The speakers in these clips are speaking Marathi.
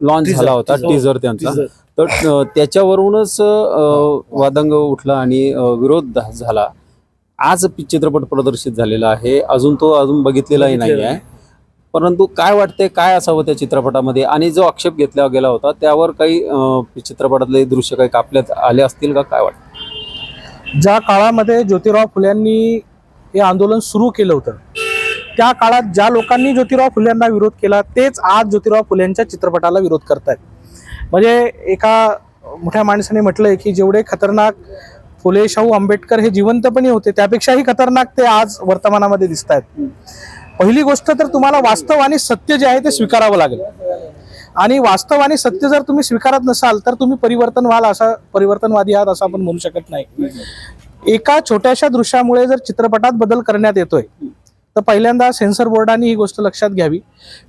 लॉन्च झाला होता. टीजर त्यांचा. तर त्याच्यावरूनच वादंग उठला आणि विरोध झाला. आज चित्रपट प्रदर्शित झालेला आहे. अजून तो अजून बघितलेलाही नाही आहे. परंतु काय वाटते काय असावं त्या चित्रपटामध्ये? आणि जो आक्षेप घेतला गेला होता त्यावर काही चित्रपटातले दृश्य काही कापल्यात आले असतील का? काय वाटतं ज्या काळामध्ये ज्योतिराव फुल्यांनी हे आंदोलन सुरू केलं होतं त्या काळात ज्या लोकांनी ज्योतिराव फुल्यांना विरोध केला तेच आज ज्योतिराव फुल्यांच्या चित्रपटाला विरोध करतायत. म्हणजे एका मोठ्या माणसाने म्हटलंय की जेवढे खतरनाक फुले शाहू आंबेडकर हे जिवंतपणी होते त्यापेक्षाही खतरनाक ते आज वर्तमानामध्ये दिसत आहेत पहिली गोष्ट तर तुम्हाला वास्तव आणि सत्य जे आहे ते स्वीकारावं लागेल. आणि वास्तव आणि सत्य जर तुम्ही स्वीकारत नसाल तर तुम्ही परिवर्तन व्हाल असा परिवर्तनवादी आहात असं आपण म्हणू शकत नाही. एका छोट्याशा दृश्यामुळे जर चित्रपटात बदल करण्यात येतोय तर पहिल्यांदा सेन्सर बोर्डाने ही गोष्ट लक्षात घ्यावी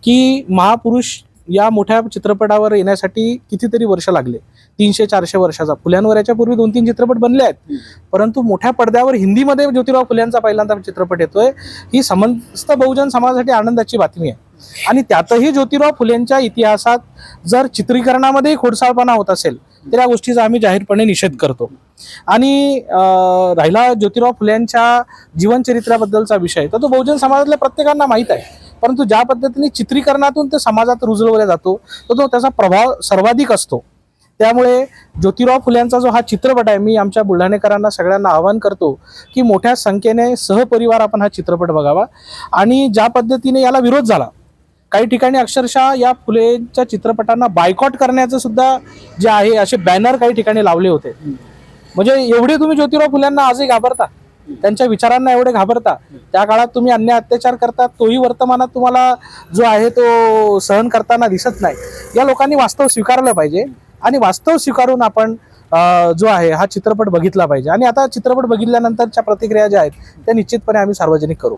की महापुरुष या मोठ्या चित्रपटावर येण्यासाठी कितीतरी वर्ष लागले. तीनशे चारशे वर्षाचा. फुल्यांवर याच्या पूर्वी दोन तीन चित्रपट बनले आहेत. परंतु मोठ्या पडद्यावर हिंदीमध्ये ज्योतिराव फुल्यांचा पहिल्यांदा चित्रपट येतोय. ही समस्त बहुजन समाजासाठी आनंदाची बातमी आहे. आणि त्यातही ज्योतिराव फुलेंच्या इतिहासात जर चित्रीकरणामध्येही खोडसाळपणा होत असेल तर या गोष्टीचा आम्ही जाहीरपणे निषेध करतो. आणि राहिला ज्योतिराव फुल्यांच्या जीवनचरित्राबद्दलचा विषय तर तो बहुजन समाजातल्या प्रत्येकांना माहीत आहे. परंतु ज्या पद्धतीने चित्रीकरणातून ते समाजात रुजवला जातो तर तो त्याचा प्रभाव सर्वाधिक असतो. त्यामुळे ज्योतिराव फुल्यांचा जो हा चित्रपट आहे मी आमच्या बुलढाणेकरांना सगळ्यांना आवाहन करतो की मोठ्या संख्येने सहपरिवार आपण हा चित्रपट बघावा. आणि ज्या पद्धतीने याला विरोध झाला काही ठिकाणी अक्षरशः या फुलेच्या चित्रपटांना बायकॉट करण्याचं सुद्धा जे आहे असे बॅनर काही ठिकाणी लावले होते. म्हणजे एवढे तुम्ही ज्योतिराव फुल्यांना आजही घाबरता. त्यांच्या विचारांना एवढे घाबरता. त्या काळात तुम्ही अन्याय अत्याचार करता तोही वर्तमानात तुम्हाला जो आहे तो सहन करताना दिसत नाही. या लोकांनी वास्तव स्वीकारलं पाहिजे आणि वास्तव स्वीकारून आपण जो आहे हा चित्रपट बघितला पाहिजे. आणि आता चित्रपट बघितल्यानंतरच्या प्रतिक्रिया ज्या आहेत त्या निश्चितपणे आम्ही सार्वजनिक करू.